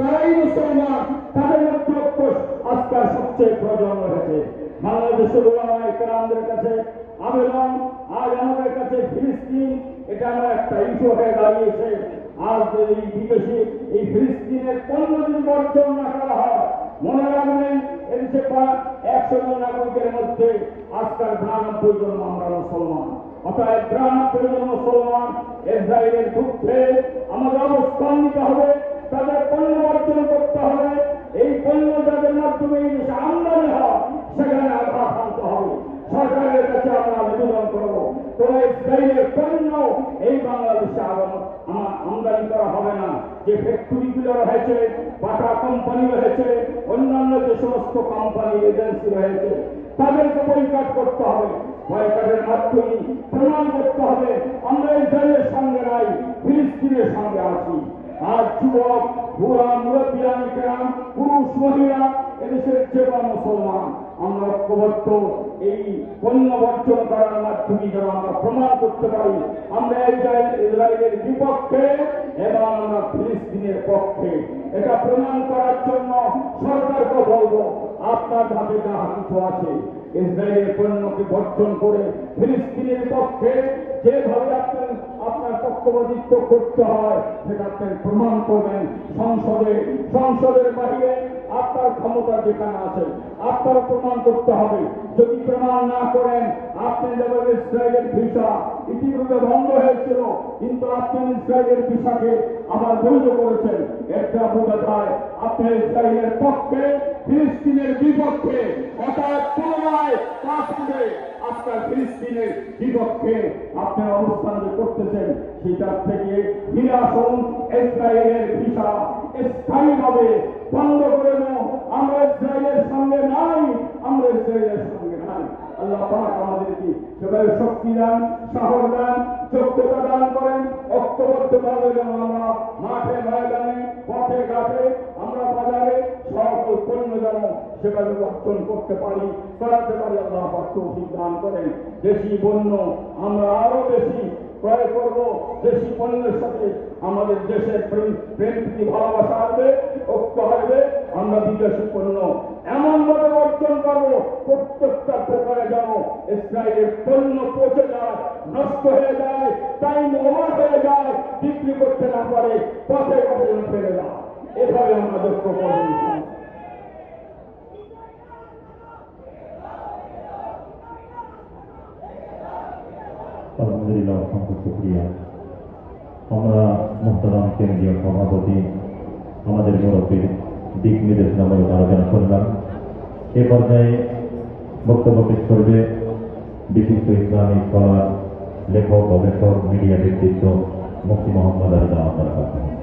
তারাই মুসলমান তাদের মধ্যে আজকাল সবচেয়ে প্রয়োজন রয়েছে বাংলাদেশের ওলামায় কাছে, আবেদন, আজ আমাদের কাছে ফিলিস্তিন, এটা আমার একটা ইস্যু হয়ে দাঁড়িয়েছে। আর যদি বিদেশি এই ফিলিস্তিনের পণ্য যদি বর্জন না করা হয়, মনে রাখবেন এর প্রায় একশো জন নাগরিকের মধ্যে আজকাল বিরানব্বই জন আমরা মুসলমান। অর্থাৎ বিরানব্বই জন মুসলমান ইসরায়েলের বিরুদ্ধে আমাদের অবস্থান নিতে হবে। তাদের পণ্য অর্জন করতে হবে। এই পণ্য যাদের মাধ্যমে এই দেশে আমদানি হয়, সেখানে আঘাত আনতে হবে। সরকারের কাছে আমরা নিবেদন করব তোরা ইসরায়েলের পণ্য এই বাংলাদেশে আমদানি করা হবে না। যে ফ্যাক্টরিগুলো রয়েছে, বাটা কোম্পানি রয়েছে, অন্যান্য যে সমস্ত কোম্পানি এজেন্সি রয়েছে, তাদেরকে বয়কাট করতে হবে। বয়কাটের মাধ্যমে প্রমাণ করতে হবে, আমরা ইসরায়েলের সঙ্গে নাই, ফিলিস্তিনের সঙ্গে আছি। যুবক বুড়া মুরব্বিয়ান কেরাম পুরুষ, মহিলা, এদেশের যে মুসলমান, আমরা ঐক্যবদ্ধ। এই পণ্য বর্জন করার মাধ্যমে যেন আমরা প্রমাণ করতে পারি, আমরা ইসরায়েল, ইসরায়েলের বিপক্ষে এবং আমরা ফিলিস্তিনের পক্ষে। এটা প্রমাণ করার জন্য সরকারকে বলব, আপনার হাতে যা কিছু আছে ইসরায়েলের পণ্যকে বর্জন করে ফিলিস্তিনের পক্ষে যেভাবে আপনি আপনার পক্ষপাতিত্ব করতে হয়, সেটা আপনি প্রমাণ করবেন। সংসদে, সংসদের বাহিরে আপনার ক্ষমতা যেখানে আছে আপনার প্রমাণ করতে হবে। যদি প্রমাণ না করেন, আপনি যেমন ইসরায়েলের ভিসা ইতিপূর্বে বন্ধ হয়েছিল, কিন্তু আপনি ইসরায়েলের ভিসাকে আবার বৈধ করেছেন একটা বোঝা যায়, আপনি ইসরায়েলের পক্ষে ফিলিস্তিনের বিপক্ষে অর্থাৎ পুনরায় কাজ করে আপনার ফিলিস্তিনের বিপক্ষে আপনার অবস্থান যে করতেছেন। সেটার থেকে ফিরে আসুন, ইসরায়েলের ভিসা স্থায়ীভাবে বন্ধ করে দাও আমরা ইসরায়েলের সঙ্গে নাই, আমরা ইসরায়েলের সঙ্গে নাই। আল্লাহ পাক আমাদেরকে সেভাবে শক্তি দান, সাহস দান, যোগ্যতা দান করেন। ঐক্যবদ্ধভাবে যেন আমরা মাঠে ময়দানে, পথে ঘাটে, আমরা বাজারে সকল পণ্য যেন সেভাবে বর্জন করতে পারি করাতে পারি আল্লাহ তৌফিক দান করেন। দেশি পণ্য আমরা আরও বেশি ক্রয় করব। দেশি পণ্যের সাথে আমাদের দেশের প্রেম প্রেম ভালোবাসা আসবে ঐক্য আসবে আমরা বিদেশি পণ্য এমন ভাবে অর্জন করব, প্রত্যেকটা প্রকারে যেন ইসরায়েলের পণ্য পচে যায়, নষ্ট হয়ে যায় টাইম ওভার হয়ে যায়, বিক্রি করতে না পারে, পথে পথে ফেলে যায়। এভাবে আমরা লক্ষ্য করব ইনশাআল্লাহ। আমরা মোহতারাম কেন্দ্রীয় সভাপতি আমাদের মুরব্বীর দিক নির্দেশনামূলক আলোচনা করলাম। এ পর্যায়ে বক্তব্য পেশ করবে বিশিষ্ট ইসলামী স্কলার, লেখক, গবেষক, মিডিয়া ব্যক্তিত্ব মুফতি মোহাম্মদ আলী আপনার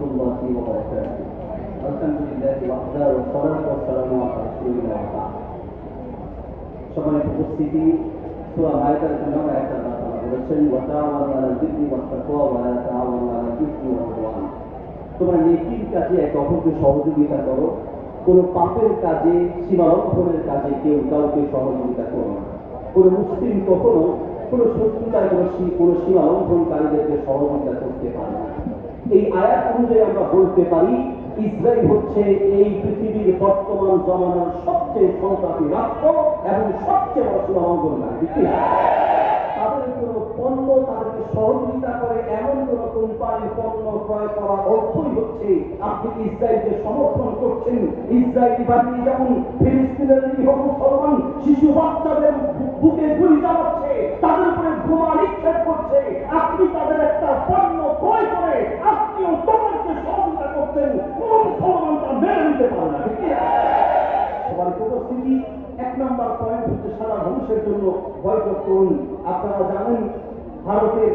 ورحمة الله وبركاته. الحمد لله وحده والصلاة والسلام على رسول الله وبعد. সম্মানিত উপস্থিতি সূরা মায়দার জন্য আয়াত আল্লাহ তাআলা বলেছেন ওয়া তাআওয়ানু আলাল বিররি ওয়াত তাকওয়া ওয়া লা তাআওয়ানু আলাল ইসমি ওয়াল উদওয়ান তোমরা নেকির কাজে একে অপরকে সহযোগিতা করো কোন পাপের কাজে সীমালঙ্ঘনের কাজে কেউ কাউকে সহযোগিতা করো না কোন মুসলিম কখনো কোন শত্রুতায় কোন সী- কোন সীমা লঙ্ঘনকারীদেরকে সহযোগিতা করতে পারে না এই আয়াত অনুযায়ী আমরা বলতে পারি ইসরায়েল হচ্ছে এই পৃথিবীর বর্তমান জমানার সবচেয়ে সন্ত্রাসী রাষ্ট্র এবং সবচেয়ে বড় লঙ্ঘনকারী ঠিক তাদের কোনো পণ্য তাদেরকে সহযোগিতা করে এমন কোন পণ্য ক্রয় করা অর্থই হচ্ছে আপনি ইসরায়েলকে সমর্থন করছেন। ইসরায়েলি বাহিনী যেমন ফিলিস্তিনের নিরীহ মুসলমান, শিশু বাচ্চাদের বুকে গুলি চালাচ্ছে, তাদের উপরে বোমা নিক্ষেপ করছে আপনি তাদের একটা পণ্য ক্রয় করে আপনিও তোমাকে সহযোগিতা করছেন কোন মুসলমান তা মেনে নিতে পারে না ঠিক কি? সবার উপস্থিতি এক নম্বর পয়েন্ট হচ্ছে সারা মানুষের জন্য বয়কট করুন আপনারা জানেন, ভারতের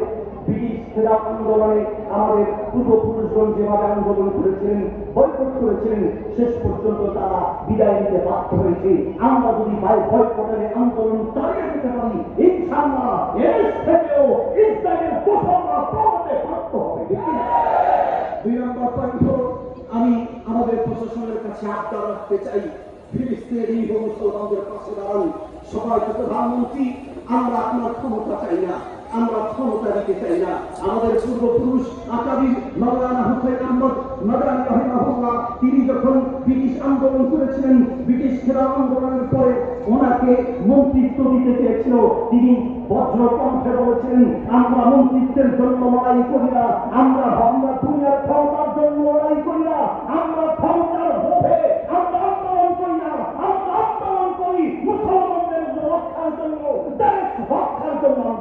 ব্রিটিশ খেলাফ আন্দোলনে আমাদের পূর্বপুরুষগণ যেভাবে আন্দোলন করেছিলেন বয়কট করেছিলেন, শেষ পর্যন্ত তারা বিদায় নিতে বাধ্য হয়েছে। আমরা যদি ভাই বয়কটের আন্দোলন চালিয়ে যেতে পারি, ইনশাআল্লাহ এর থেকেও ইসরায়েলের দোষরা পাওয়াতে বাধ্য হবে? দুই নম্বর পয়েন্ট হল কাছে আবদার রাখতে চাই। ফিলিস্তিনের এই মুসলমানদের পাশে সবাইকে প্রধানমন্ত্রী, আমরা আপনার ক্ষমতা চাই না, আমরা ক্ষমতা দিতে চাই না। আমাদের পূর্বপুরুষ হুসেন আহমদ তিনি যখন ব্রিটিশ আন্দোলন করেছিলেন, ব্রিটিশ আন্দোলনের পরে ওনাকে মন্ত্রিত্ব দিতে চেয়েছিল। তিনি বজ্র কণ্ঠে বলেছিলেন, আমরা মন্ত্রিত্বের জন্য লড়াই করি না আমরা আমরা দুনিয়ার ক্ষমতার জন্য লড়াই করি না আমরা ক্ষমতার লোভে আমরা আন্দোলন করি না আমরা আন্দোলন করি মুসলমানদের রক্ষার জন্য দেশ রক্ষার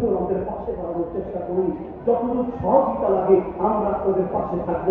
ফিলিস্তিনের পাশে দাঁড়ানোর চেষ্টা করি। যতটুকু সহযোগিতা লাগে আমরা ওদের পাশে থাকব।